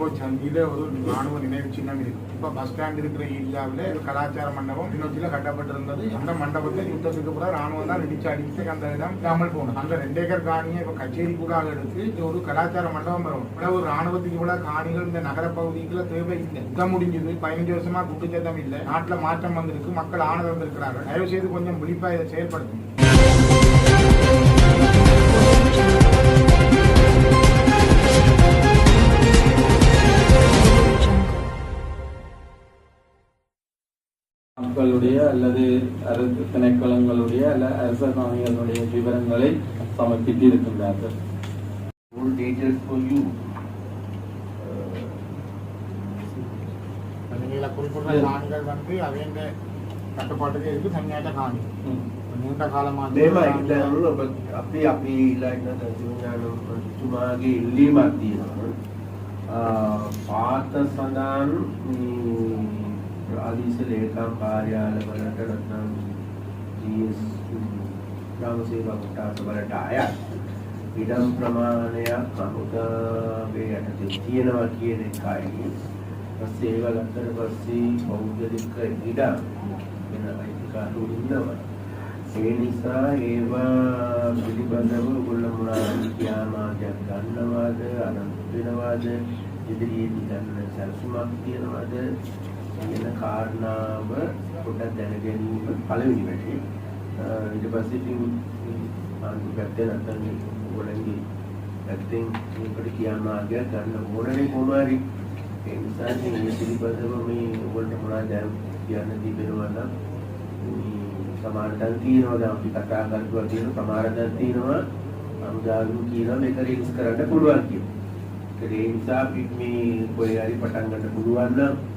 இப்போ சந்தியில ஒரு ராணுவ நினைவு சின்னம் இருக்கு இப்போ பஸ் ஸ்டாண்ட் இருக்கிற ஏரியாவில் ஒரு கலாச்சார மண்டபம் கிளிநொச்சியில் கட்டப்பட்டிருந்தது. அந்த மண்டபத்தை யுத்தத்துக்கு கூட ராணுவம் தான் இடிச்சு அடிச்சு அந்த இடம் இல்லாமல் போகணும் அந்த ரெண்டு ஏக்கர் காணியை இப்போ கச்சேரி கூட எடுத்து இது ஒரு கலாச்சார மண்டபம் வரும். இவ்வளவு ஒரு ராணுவத்துக்கு இவ்வளவு காணிகள் இந்த நகர பகுதிக்குள்ள தேவை இல்லை. யுத்தம் முடிஞ்சது பதினஞ்சு வருஷமா குட்டுச்சத்தம் இல்லை. நாட்டுல மாற்றம் வந்திருக்கு மக்கள் ஆனந்தம் இருக்கிறார்கள் தயவு செய்து கொஞ்சம் விழிப்பா இதை செயல்படுத்துங்க. மக்களுடைய அல்லது அரசு திணைக்களங்களுடைய அல்ல அரசாங்கங்களுடைய விவரங்களை சமர்ப்பித்திருக்கின்றார்கள். All details for you. இதில் குறிப்பிட்ட காணிகள் வந்து அவங்க கட்டுப்பாட்டுக்கு இருக்கு தனியாட்ட காணி. நீண்ட காலமாக அப்படி ඉල්ලීමක් තියෙනවා. පාත සඳහන් ආදීස ලේකම් කාර්යාලවලට නැත්නම් ජීස් ග්‍රාම සේවා කොටස වලට අයත් ඉඩම් ප්‍රමාණයක් අමුදාගේ යටතේ තියෙනවා කියන එකයි. ඊපස්සේ ඒව ගත්තට පස්සේ පෞද්ගලික ඉඩම් වෙන අයිතිකාරු ඉන්නවා. ඒ නිසා ඒවා පිළිබඳව ඔයගොල්ලෝ මොනවද කියාමාදයක් ගන්නවද අනන්ත වෙනවද ඉදිරියේදී ගන්න සැලසුමක් තියනවද කියන කාරණාව පොඩ්ඩක් දැන ගැනීම පළවෙනි වැඩේ. අ, ඊට පස්සේ ඉතින් ආණ්ඩු පැත්තේ නැත්නම් ඔයගොල්ලන්ගේ පැත්තෙන් මේකට කියාමාදයක් ගන්න ඕනනේ කොහොම හරි. ඒ නිසා ඉතින් මේ පිළිබඳව මේ ඔයගොල්ලෝ මොනවද කියන්න තිබෙනවා නම් මේ සමහර දැන් තියෙනවා දැන් අපි කතා කරලා තියෙන සමහර දැන් තියෙනවා අනුදාගු කියනවා මේක රිලීස් කරන්න පුළුවන් කියලා. ඒ නිසා අපි මේ කොයි හරි පටන් ගන්න පුළුවන් නම් ඒ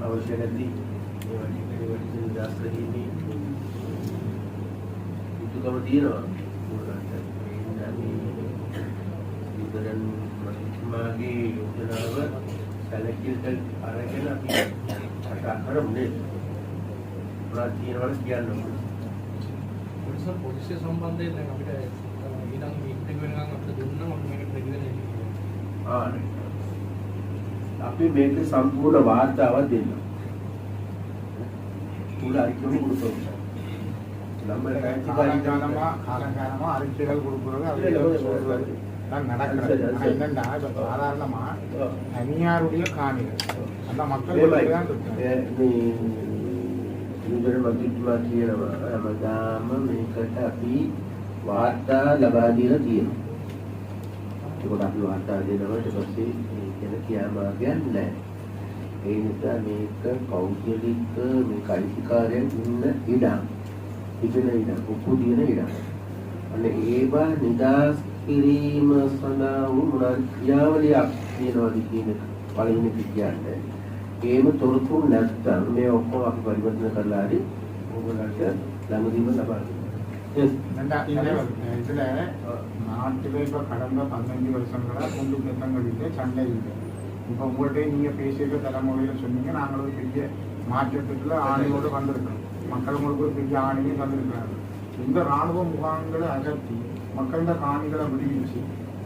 අවශ්‍ය නැති ශාස්ත්‍රයේදී යුතුකම තියෙනවා. ඉදරන් මගේ යෝජනාව සැලකිල්ට අරගෙන අපි කතා කරමුනේ ප්‍රතිනවල කියන්න පොලිස පොලිසිය සම්බන්ධයෙන් දැන් අපිට ඊළඟ මීටින් එක වෙනකන් අපිට දුන්නා මම මේකට දෙන්නේ නැහැ ආ අපි මේක සම්පූර්ණ වාර්තාවක් දෙන්න. මුල අරිකම கொடுத்தோம். நம்ம காலங்காலமா காலங்காலமா அறிக்கைகள் கொடுக்குறது அது சொல்றது தான் நடக்கிறது ஆனா என்னன்னா இப்ப சாதாரணமா தனியாருடைய காணிகள் அந்த மக்கள் தான் இருக்கு ඉන්දර මන්ත්‍රීතුමා කියනවා හැමදාම මේකට අපි වාර්තා ලබා දීලා තියෙනවා. ඒකට අපි වාර්තා දෙනවා ඊට පස්සේ මේ කියන කියාමාගයක් නැහැ. ඒ නිසා මේක කෞශලික මේ කයිසිකාරයන් ඉන්න ඉඩම්. ඉගෙන ඉඩම්, උපුදින ඉඩම්. අන්න ඒවා නිදාස් කිරීම සඳහා වූ මොනවාද ක්‍රියාවලියක් තියෙනවද කියන එක පළවෙනි කියන්නේ. ඒම තොරතුරු නැත්නම් මේ ඔක්කොම අපි පරිවර්තන කරලා හරි ඕගොල්ලන්ට ළඟදීම ලබා දෙනවා. இதுல நாட்டிலே இப்ப கடந்த பதினஞ்சு வருஷங்களா குண்டு திட்டங்கள் இல்லை சண்டை இல்லை இப்ப உங்கள்கிட்ட நீங்க பேசியிருக்க தலைமுறையில சொன்னீங்க நாங்கள் ஒரு பெரிய மாற்றத்துக்குள்ள ஆணையோடு வந்திருக்கிறோம் மக்கள் உங்களுக்கு ஒரு பெரிய ஆணையும் வந்திருக்கிறாங்க இந்த ராணுவ முகாம்களை அகற்றி மக்களோட காணிகளை விடுவிச்சு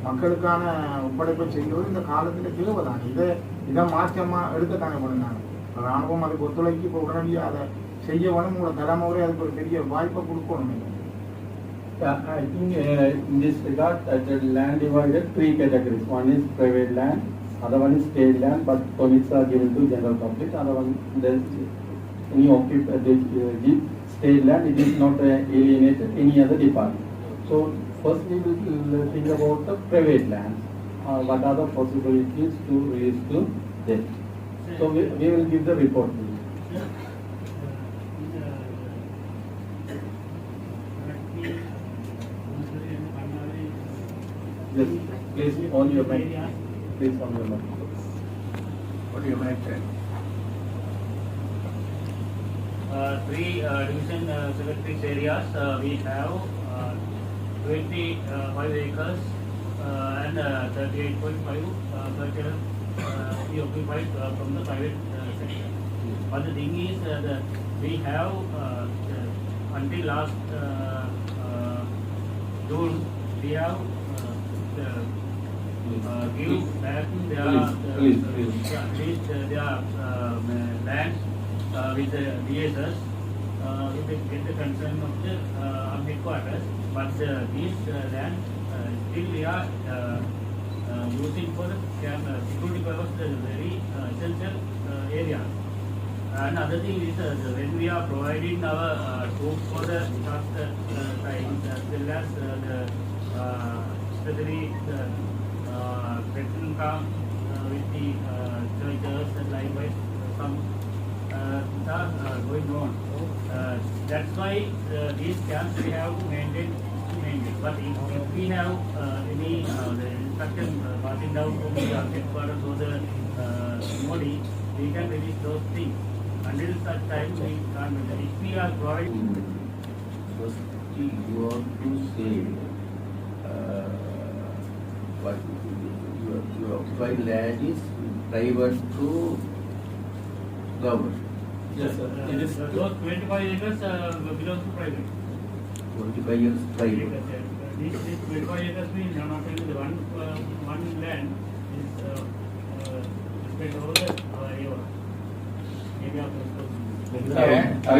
மக்களுக்கான ஒப்படைப்பை செய்வது இந்த காலத்துல தேவைதான் இதை இதை மாற்றமா எடுக்கத்தானே பண்ணுறாங்க ராணுவம் அதுக்கு ஒத்துழைக்கு இப்போ உடனடியாக அதை செய்ய வேணும் உங்களோட தலைமுறை அதுக்கு ஒரு பெரிய வாய்ப்பை கொடுக்கணும் I think uh, in this regard, uh, the land divided three categories. One is private land, other one is state land, but permits are given to general public. Other one, the any occupy uh, state land, it is not uh, alienated any other department. So first we will uh, think about the private land. Uh, what are the possibilities to release to them? So we, we will give the report to you. Yes, please on your mic. Please on your mic. What do you might say? uh, three uh, division uh, secretaries areas, uh, we have uh, 25 acres uh, and uh, 38.5 uh, acres uh, we occupied uh, from the private uh, sector. But the thing is, uh, the, we have uh, until last uh, uh, June, we have uh, uh, give back their uh, please, uh, lease uh, um, uh, uh, with the DSS uh, with the, concern of the uh, headquarters. But uh, these uh, land uh, still are uh, uh, using for uh, security purpose the very uh, essential uh, area. Another thing is uh, when we are providing our uh, troops for the trust uh, times as well as uh, the uh, especially the uh, veteran camp uh, with the uh, churches and likewise uh, some uh, are uh, going on. Uh, that's why uh, these camps we have to maintain. But if, if we have uh, any uh, the instruction uh, passing down from the headquarters or the uh, we can release those things. Until such time we can't. If we are providing Firstly, you want to say, uh, what you, you occupy land is private to government. Yes, sir. Uh, it is so 25 acres uh, belongs to private. 25 years private. Acres, yes. This, this 25 acres means I'm not saying one, uh, one land is uh, uh, spread over the area. Maybe after the I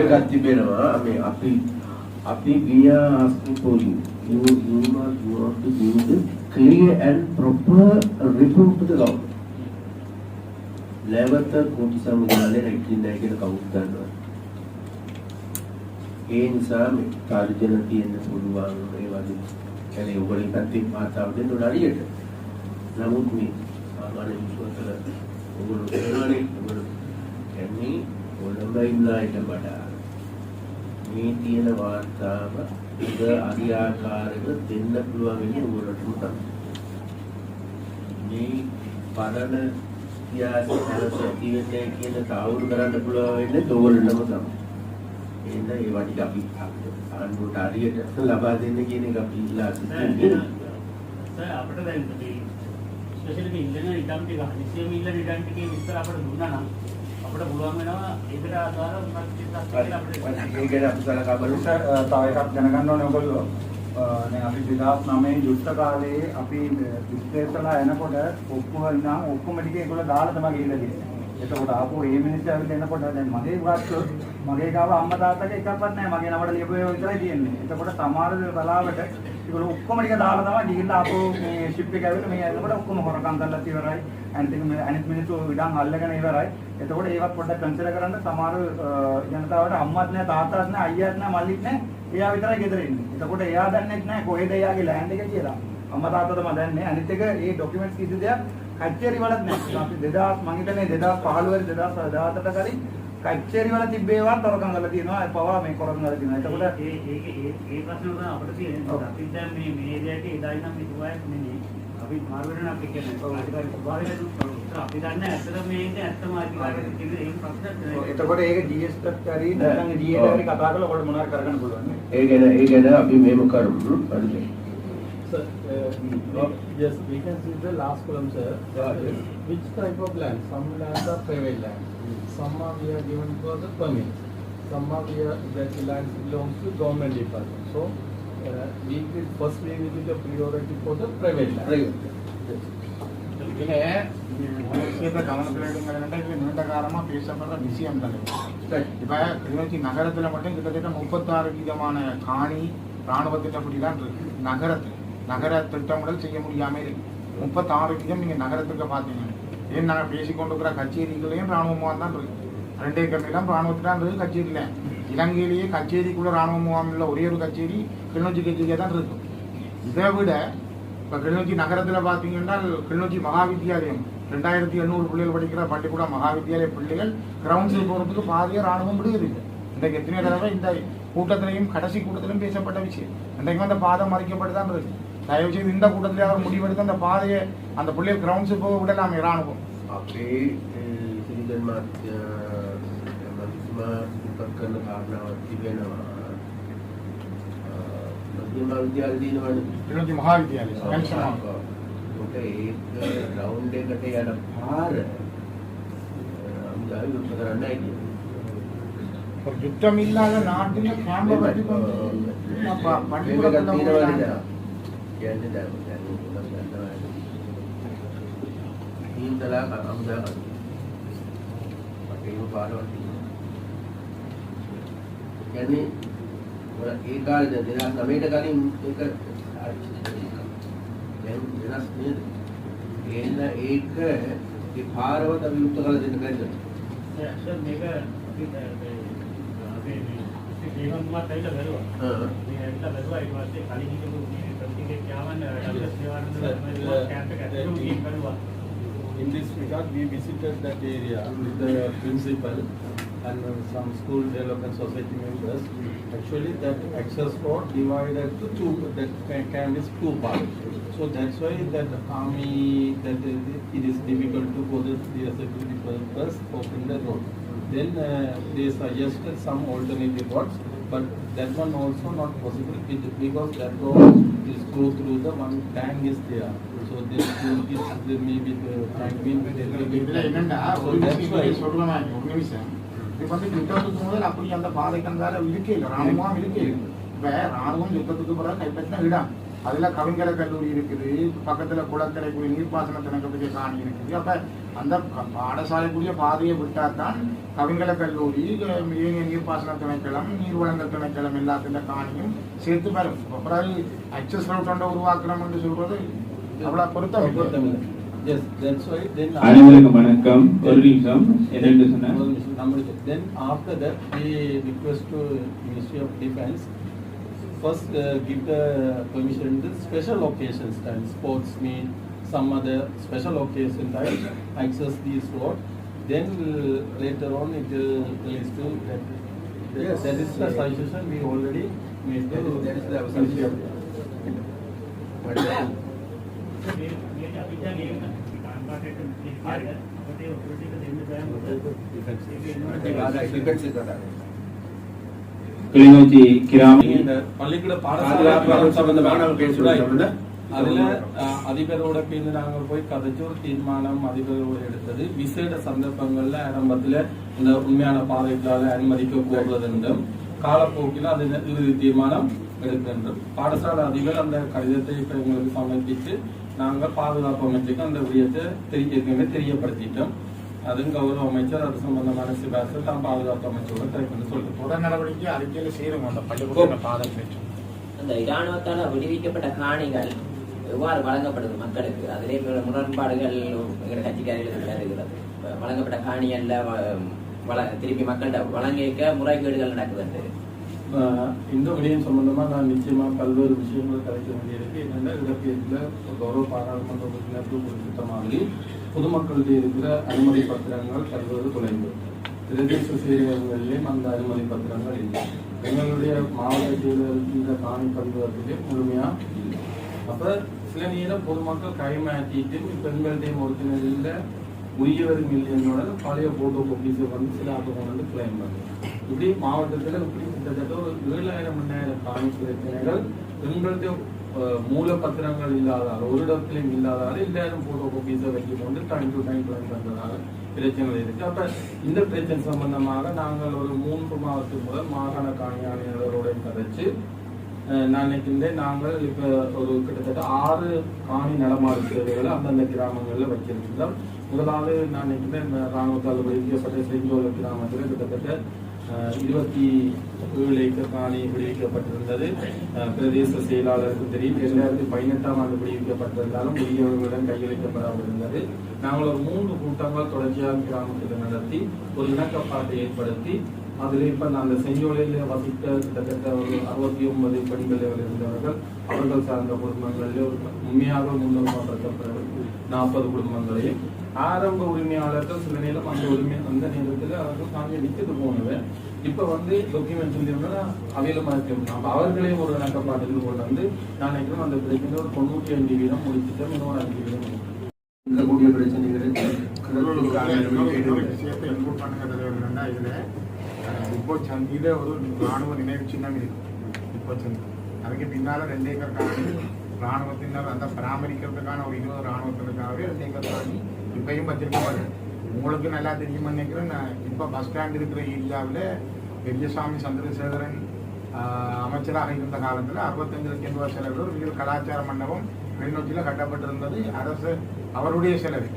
mean, अपनी क्रिया asking for you you you are you are to give the clear and proper report to the government. නැවත කුටි සමුදාලේ රැකින්නේ නැහැ කියලා කවුරුත් දන්නවා ඒ නිසා මේ තර්ජන තියෙන්න පුළුවන් ඒ වගේ කියන්නේ ඔයගොල්ලෝ පැත්තෙන් මාතාව දෙන්න ඕන හරියට නමුත් මේ සාමාන්‍ය විශ්වාසවල ඔයගොල්ලෝ කරනවානේ ඔයගොල්ලෝ කියන්නේ කොළඹ ඉන්න අයට වඩා මේ තියෙන වාර්තාව ඉද අරියාකාරව දෙන්න පුළුවන් වෙන්නේ උගලටම තමයි. මේ පරණ ඉතිහාසය හැරස ඇති වෙන්නේ කියන තාවුරු කරන්න පුළුවන් වෙන්නේ තෝරනම තමයි. එහෙනම් ඒ වටික අපි ආණ්ඩුවට හරියට ලබා දෙන්න කියන එක අපි ඉල්ලා සිටින්නේ. සර් අපිට දැන් මේ ස්පෙෂලි මේ ඉල්ලන රිටර්න් ටික හදිසියෙම ඉල්ලන රිටර්න් ටිකේ විස්තර අපිට දුන්නා නම් අපිට පුළුවන් වෙනවා ඒකට ආධාර මොකක්ද කියලා අපිට ඒ ගැන අපි සලකා බලමු. සර්, තව එකක් දැනගන්න ඕනේ ඔයගොල්ලෝ දැන් අපි 2009 යුද්ධ කාලේ අපි විශ්ලේෂණලා එනකොට ඔක්කොම ඉන්නා ඔක්කොම ටික ඒගොල්ලෝ දාලා තමයි ගිහිල්ලා තියෙන්නේ. එතකොට ආපහු මේ මිනිස්සු ඇවිල්ලා එනකොට දැන් මගේ ගත්තොත් මගේ ගාව අම්මා තාත්තගේ එකක්වත් නැහැ. මගේ නමට ලියපු ඒවා විතරයි තියෙන්නේ. එතකොට සමහර වෙලාවට ඒගොල්ලෝ ඔක්කොම ටික දාලා තමයි ගිහිල්ලා ආපහු මේ ෂිප් එක ඇවිල්ලා මේ එනකොට ඔක්කොම හොරකම් කරලා ඉවරයි. අනිත් එක අනිත් මිනිස්සු ඉඩම් අල්ලගෙන ඉවරයි. එතකොට ඒවත් පොඩ්ඩක් කන්සිඩර් කරන්න සමහර අ, ජනතාවට අම්මත් නැහැ තාත්තත් නැහැ අයියාත් නැහැ මල්ලිත් නැහැ. එයා විතරයි ගෙදර ඉන්නේ. එතකොට එයා දන්නේ නැහැ කොහෙද එයාගේ ලෑන්ඩ් එක කියලා. අම්මා තාත්තා තමයි දන්නේ. අනිත් එක මේ ડોකියුමන්ට්ස් කිසි දෙයක් කච්චේරි වලත් නැහැ. අපි 2000 මං හිතන්නේ 2015 2017 කරි කච්චේරි වල තිබ්බේවා තරකම් කරලා තියෙනවා. ඒ පවා මේ කරන් කරලා තියෙනවා. එතකොට ඒ ඒක ඒ ඒ ප්‍රශ්න තමයි අපිට තියෙන්නේ. අපි දැන් මේ මේ ඒරියාට එදායි නම් හිතුවාක් නෙමෙයි. අපි මාරු වෙන අපි කියන්නේ අධිකාරී ස්වභාවය දුන්නා. අපි දන්නේ ඇත්තට මේක ඇත්තම අධිකාරියට කිව්වේ ඒක ප්‍රශ්නයක් නෑ. එතකොට ඒක GS එකක් හරි නැත්නම් DA එකක් හරි කතා කරලා ඔයාලට මොනවද කරගන්න පුළුවන් නේ? ඒ ගැන ඒ ගැන අපි මෙහෙම කරමු. හරිද? Sir, uh, yes, we can see the last column, sir. That is, which type of land? Some lands are private land. Some are we are given for the permit. Some are we are, that land belongs to government department. So, uh, we will firstly we will give a priority for the private land. Yes. இதுல ஒரு விஷயத்தை கவனத்தில் எடுங்கிறதுனா இது நீண்ட காலமா பேசப்படுற விஷயம் தானே இப்ப கிளிநொச்சி நகரத்துல மட்டும் கிட்டத்தட்ட முப்பத்தாறு விதமான காணி ராணுவத்திட்ட தான் இருக்கு நகரத்துல நகர திட்டமிடல் செய்ய முடியாமல் இருக்கு. முப்பத்தாறு விதம் நீங்கள் நகரத்துக்கு பார்த்தீங்க. ஏன் நாங்கள் பேசிக்கொண்டிருக்கிற கச்சேரிகளையும் ராணுவ முகாம் தான் இருக்கு. ரெண்டே ஏக்கர் நிலம் ராணுவத்தில் தான் இலங்கையிலேயே கச்சேரிக்குள்ளே ராணுவ முகாம் இல்லை ஒரே ஒரு கச்சேரி கிளிநொச்சி கச்சேரியாக தான் இருக்கும் இதை விட இப்போ கிளிநொச்சி நகரத்தில் பார்த்தீங்கன்னா கிளிநொச்சி மகாவித்யாலயம் ரெண்டாயிரத்தி எண்ணூறு பிள்ளைகள் படிக்கிற பள்ளிக்கூடம் மகாவித்யாலய பிள்ளைகள் கிரவுண்ட்ஸுக்கு போகிறதுக்கு பாதியாக ராணுவம் விடுகிறது. இன்றைக்கு எத்தனை தடவை இந்த கூட்டத்திலையும் கடைசி கூட்டத்திலும் பேசப்பட்ட விஷயம். இன்றைக்கு அந்த பாதம் மறைக்கப்பட்டு தான் இருக்குது தயவு செய்து இந்த கூட்டத்திலே அவர் முடிவெடுத்து அந்த பாதையை அந்த பிள்ளைகள் கிரவுண்ட்ஸுக்கு போக விடலாமே ராணுவம் අපේ සිරිදන් මාත්‍ය මතුමා ඉපත් කරන කාරණාවක් තිබෙනවා මධ්‍යම විද්‍යාල දිනවනේ கிளிநொச்சி மகாவித்யாலயம் கணிசமாக. කොට ඒක ග්‍රවුන්ඩ් එකට යන පාර අමුදාවි උත්සව කරන්න ඇයි ஒரு யுத்தம் இல்லாத நாட்டில் கேம்ப வெட்டி கொண்டு यांनी द्यावं त्यांनी नसल्याचं आहे तीन तलाक आमदार पटेल फार वाटली त्यांनी मला एक काळ दिला कर्नाटकाने एक यांना एक ते फार होत अभियुक्त करायला त्यांनी काय झालं In this regard, we visited that area with the principal and some school development society members. Actually, that access road divided to two, that ca- camp is two parts. So that's why that army, that it is difficult to for the the security purpose open the road. Then uh, they suggested some alternative roads, but that one also not possible because that road is go through the one tank is there. So this is there may be the tank will be So that's why இது வந்து யுத்தத்துக்கு முதல் அப்படி அந்த பாதைக்கு அந்தால இருக்கே இல்லை ராணுவம் இருக்கே இல்லை இப்ப ராணுவம் யுத்தத்துக்கு பிறகு கைப்பற்றின இடம் அதுல கவிஞர கல்லூரி இருக்குது. பக்கத்துல குளக்கரை குடி நீர்ப்பாசன திணக்கத்துக்கு காணி இருக்குது. அப்ப அந்த பாடசாலைக்குரிய பாதையை விட்டாதான் கவிஞர கல்லூரி ஏனைய நீர்ப்பாசன திணைக்களம் நீர்வளங்கள் திணைக்களம் எல்லாத்துல காணியும் சேர்த்து வரும் அப்புறம் அக்சஸ் ரவுட் உருவாக்குறோம் என்று சொல்றது அவ்வளவு பொருத்தம். அனைவருக்கும் வணக்கம். ஒரு நிமிஷம். என்னென்று சொன்னேன் One minute, number two. Then after that, we request first uh, give the permission to special occasions time, sports meet, some other special occasion time, access these road. Then uh, later on it will release to that. that- Yes. That is the suggestion we already made. That is- that is the Ministry of- But, uh, මේ கிளிநொச்சி கிராமி இந்த பள்ளிக்கூட பாதுகாப்பு பாடசாலை சம்பந்தமாக நாங்கள் பேசுவோம் தமிழ்ல. அதுல அதிபரோட சேர்ந்து நாங்கள் போய் கதைச்சு ஒரு தீர்மானம் அதிபரோட எடுத்தது. விசேட சந்தர்ப்பங்கள்ல ஆரம்பத்துல இந்த உண்மையான பாதைகளால அனுமதிக்க கோருவது என்றும் காலப்போக்கில் அது இறுதி தீர்மானம் எடுக்கின்றோம் பாடசாலை அதிபர் அந்த கடிதத்தை இப்ப எங்களுக்கு சமர்ப்பித்து நாங்கள் பாதுகாப்பு அமைச்சுக்கு அந்த விடயத்தை தெரிய தெரியப்படுத்திட்டோம். அதுவும் கௌரவ அமைச்சர் அது சம்பந்தமான சிபாரிசு தான் பாதுகாப்பு அமைச்சரோட கைக்கொண்டு சொல்லிட்டு தொடர் நடவடிக்கை அறிக்கையில சேரும் அந்த பள்ளிக்கூட பாதை பிரச்சனை அந்த இராணுவத்தால் விடுவிக்கப்பட்ட காணிகள் எவ்வாறு வழங்கப்படுது மக்களுக்கு அதிலே பல முரண்பாடுகள் எங்கள் இருக்கிறது வழங்கப்பட்ட வள திருப்பி மக்கள்கிட்ட வழங்கிக்க முறைகேடுகள் நடக்குது ஆஹ் இந்த விடயம் சம்பந்தமா நான் நிச்சயமா பல்வேறு விஷயங்கள் கலைக்க வேண்டியிருக்கு என்னென்ன இடப்பெயர்ல கௌரவ பாராளுமன்ற உறுப்பினர்கள் குறிப்பிட்ட மாதிரி பொதுமக்களிடையே இருக்கிற அனுமதி பத்திரங்கள் பல்வேறு குறைந்து பிரதேச செயலகங்களிலேயும் அந்த அனுமதி பத்திரங்கள் இல்லை. எங்களுடைய மாவட்டத்தில் இருக்கின்ற காணி பரிவர்த்தனை முழுமையா இல்லை. அப்ப சில நேரம் பொதுமக்கள் கைமாற்றிட்டு பெண்களுடைய ஒரிஜினலில் உரியவர் மில்லியனோட பழைய போட்டோ காப்பீஸை வந்து சில ஆட்டோ வந்து கிளைம் பண்ணுது இப்படி மாவட்டத்தில் இப்படி கிட்டத்தட்ட ஒரு ஏழாயிரம் மணி காணி பிரச்சனைகள் பெண்களுடைய மூலப்பத்திரங்கள் இல்லாதால் ஒரு இடத்திலும் இல்லாதால் எல்லாரும் போட்டோ காப்பீஸை வைக்கும் போது டைம் டு டைம் கிளைம் பண்றதால பிரச்சனைகள் இருக்கு. அப்ப இந்த பிரச்சனை சம்பந்தமாக நாங்கள் ஒரு மூன்று மாதத்துக்கு முதல் மாகாண காணி கதைச்சு அஹ் நான் நினைக்கின்றேன் நாங்கள் இப்போ ஒரு கிட்டத்தட்ட ஆறு காணி நடமாடு அந்தந்த கிராமங்களில் வச்சிருக்கிறோம் முதலாவது நான் நினைக்கின்றேன் இந்த ராணுவத்தால் விடுவிக்கப்பட்ட செஞ்சோல கிராமத்தில் கிட்டத்தட்ட இருபத்தி ஏழு ஏக்கர் காணி விடுவிக்கப்பட்டிருந்தது. பிரதேச செயலாளருக்கு தெரியும். இரண்டாயிரத்தி பதினெட்டாம் ஆண்டு விடுவிக்கப்பட்டிருந்தாலும் உரியவர்களிடம் கையளிக்கப்படாமல் இருந்தது நாங்கள் ஒரு மூன்று கூட்டங்கள் தொடர்ச்சியாக கிராமத்தில் நடத்தி ஒரு இணக்கப்பாட்டை ஏற்படுத்தி அதில் இப்ப நாங்கள் அந்த வசித்த கிட்டத்தட்ட ஒரு அறுபத்தி ஒன்பது பெண்கள் இருந்தவர்கள் அவர்கள் சார்ந்த குடும்பங்களில் ஒரு உண்மையாக முன்னுரிமைப்படுத்தப்பட்ட நாற்பது குடும்பங்களையும் ஆரம்ப உரிமையாளர்கள் சில நேரம் அந்த உரிமை அந்த நேரத்தில் அவர்கள் தாங்க விற்கிறது போனது. இப்ப வந்து டாக்குமெண்ட் சொல்லி அவையிலமா இருக்கு. அப்ப அவர்களையும் ஒரு இணக்கப்பாட்டில் கொண்டு வந்து நான் நினைக்கிறேன் அந்த பிரச்சனை ஒரு தொண்ணூற்றி அஞ்சு வீதம் முடிச்சுட்டு இன்னொரு அஞ்சு வீதம் இருக்கு. இருக்கக்கூடிய இன்னொரு அஹ், இப்போ சந்தியில ஒரு ராணுவ நினைவு சின்னம் இருக்கு. இப்போ சந்தி அதுக்கு பின்னால ரெண்டு ஏக்கர் காணி ராணுவத்தினர் அந்த பராமரிக்கிறதுக்கான ஒரு இருபது ராணுவத்தினருக்காகவே ரெண்டு ஏக்கர் காணி இப்பயும் வச்சிருக்கப்படுது உங்களுக்கு நல்லா தெரியுமா நினைக்கிறேன். நான் இப்போ பஸ் ஸ்டாண்ட் இருக்கிற ஏரியாவில் பெரியசாமி சந்திரசேகரன் அமைச்சராக இருந்த காலத்தில் அறுபத்தஞ்சு லட்சம் ரூபாய் செலவில் ஒரு வீர கலாச்சார மண்டபம் கிளிநொச்சியில் கட்டப்பட்டிருந்தது. அரசு அவருடைய செலவு.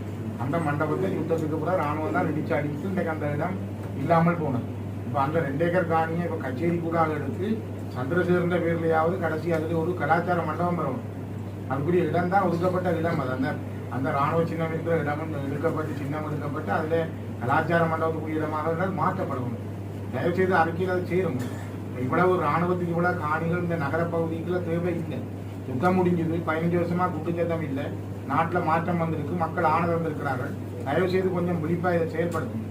அந்த மண்டபத்தை யுத்தத்துக்கு பிறகு ராணுவம் தான் இடிச்சு அடித்து இன்றைக்கு அந்த இடம் இல்லாமல் போனது. இப்போ அந்த ரெண்டு ஏக்கர் காணியை இப்போ கச்சேரி கூட எடுத்து சந்திரசேகரன்ற பேர்லையாவது கடைசி அதில் ஒரு கலாச்சார மண்டபம் வரும். அதுக்குரிய இடம் தான் ஒதுக்கப்பட்ட இடம். அது அந்த அந்த ராணுவ சின்னம் இருக்கிற இடம் எடுக்கப்பட்டு சின்னம் எடுக்கப்பட்டு அதில் கலாச்சார மண்டபத்துக்குரிய இடமாக இருந்தால் தயவுசெய்து தயவு செய்து அறிக்கையில் அது சேரும். இவ்வளவு ராணுவத்துக்கு இவ்வளவு காணிகள் இந்த நகர பகுதிக்குள்ள தேவை இல்லை. யுத்தம் முடிஞ்சது பதினஞ்சு வருஷமா குட்டுச்சத்தம் இல்லை. நாட்டில் மாற்றம் வந்திருக்கு மக்கள் ஆனது வந்திருக்கிறார்கள். தயவு செய்து கொஞ்சம் விழிப்பாக இதை செயல்படுத்தும்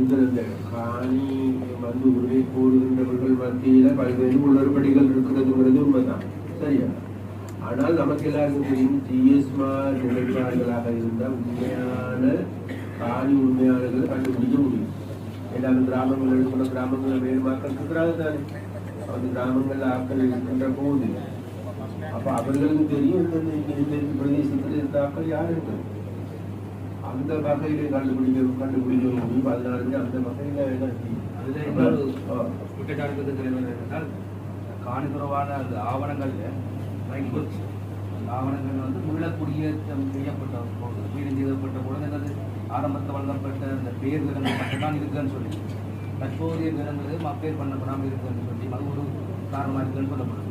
இந்த காணி வந்து உரிமை கோருகின்றவர்கள் மத்தியில பல்வேறு உணர்வடிகள் இருக்கிறதுங்கிறது உண்மைதான். சரியா? ஆனால் நமக்கு எல்லாருக்கும் தெரியும் ஜிஎஸ்மார் நிலைப்பாடுகளாக இருந்தால் உண்மையான காணி உண்மையாளர்களை கண்டுபிடிக்க முடியும். அந்த கிராமங்கள் எடுக்கிற கிராமங்களில் வேறு மக்கள் இருக்கிறாங்க தானே அந்த கிராமங்களில் ஆட்கள் இருக்கின்ற போது. அப்ப அவர்களுக்கு தெரியும் இந்த பிரதேசத்தில் இருந்த ஆட்கள் யார் இருக்கிறது அந்த வகையில கண்டுபிடிக்க கண்டுபிடிக்க முடியும். அதனால அந்த வகையில அதுல. குற்றச்சாட்டு தலைவர் என்றால் காணிபுரவான ஆவணங்கள் வந்து முள்ளக்கூடிய செய்யப்பட்ட போது வீடு செய்யப்பட்ட பொழுது என்னது ஆரம்பத்தில் வழங்கப்பட்ட அந்த பேர் விலங்கு மட்டும்தான் இருக்குன்னு சொல்லி. தற்போதைய விலங்குகள் மப்பேர் பண்ணப்படாமல் இருக்குன்னு சொல்லி அது ஒரு காரணமாக இருக்குன்னு சொல்லப்படுது.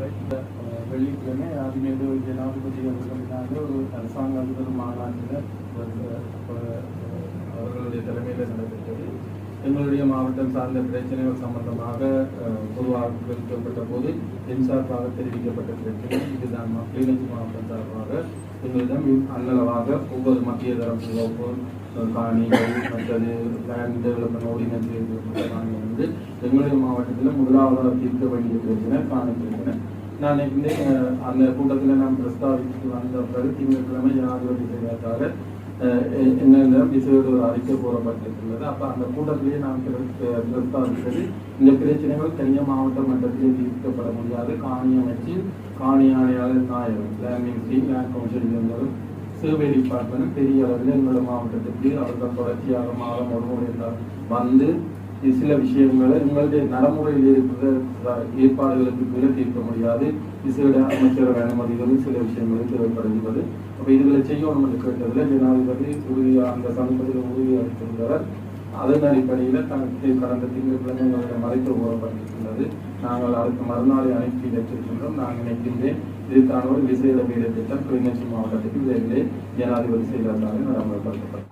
அஹ் வெள்ளிக்கிழமை ஆதிமேது ஜனாதிபதி அவர்களுக்காக ஒரு அரசாங்க அதிபர் மாநாட்டில் அவர்களுடைய தலைமையில் நடைபெற்றது. எங்களுடைய மாவட்டம் சார்ந்த பிரச்சனைகள் சம்பந்தமாக அஹ், பொதுவாக போது என் சார்பாக தெரிவிக்கப்பட்ட பிரச்சனை. இதுதான் கிளிநொச்சி மாவட்டம் சார்பாக எங்களிடம் அன்னளவாக ஒவ்வொரு மத்திய தரம் வகுப்பு காணிகள் மற்றது லேண்ட் டெவலப்மெண்ட் ஆர்டினன்ஸ் காணிகள் வந்து எங்களுடைய மாவட்டத்தில் முதலாவதாக தீர்க்க வேண்டிய பிரச்சனை காணி நான் நினைக்கிறேன் அந்த கூட்டத்தில் நான் பிரஸ்தாவித்து வந்த பிறகு திங்கட்கிழமை ஜனாதிபதி செய்வதற்காக என்ன எ- விசையோடு ஒரு அறிக்கை போடப்பட்டிருக்கிறது. அப்போ அந்த கூட்டத்திலேயே நான் பிர- அஹ், இந்த பிரச்சனைகள் தனியாக மாவட்ட மட்டத்திலே தீர்க்கப்பட முடியாது. காணி அமைச்சு காணி ஆணையாளர் நாயகம் லேண்ட் மினிஸ்ட்ரி லேண்ட் கவுன்சில் இருந்தாலும் சர்வே டிபார்ட்மெண்ட் பெரிய அளவில் எங்களோட மாவட்டத்துக்கு அவர்கள் தொடர்ச்சியாக மாதம் ஒரு முறை இருந்தால் வந்து சில விஷயங்களை எங்களுடைய நடைமுறையில் இருக்கிற ஏற்பாடுகளுக்கு பிற தீர்க்க முடியாது. விசேட அமைச்சர் அனுமதிகளும் சில விஷயங்களும் தேவைப்படுகிறது அப்போ இதுகளை செய்யணும் என்று கேட்டதில் ஜனாதிபதி உறுதி அந்த சமீபத்தில் உறுதி அளித்திருந்தவர் அதன் அடிப்படையில் தனக்கு கடந்த திங்கட்கிழமை எங்களுடைய மறைத்து கூறப்பட்டிருக்கிறது நாங்கள் அடுத்த மறுநாளை அனுப்பி வைத்திருக்கின்றோம். நான் நினைக்கின்றேன் இதுக்கான ஒரு விசேட வீடு திட்டம் கிளிநொச்சி மாவட்டத்துக்கு விரைவிலே ஜனாதிபதி செயலாளராக நடைமுறைப்படுத்தப்படும்.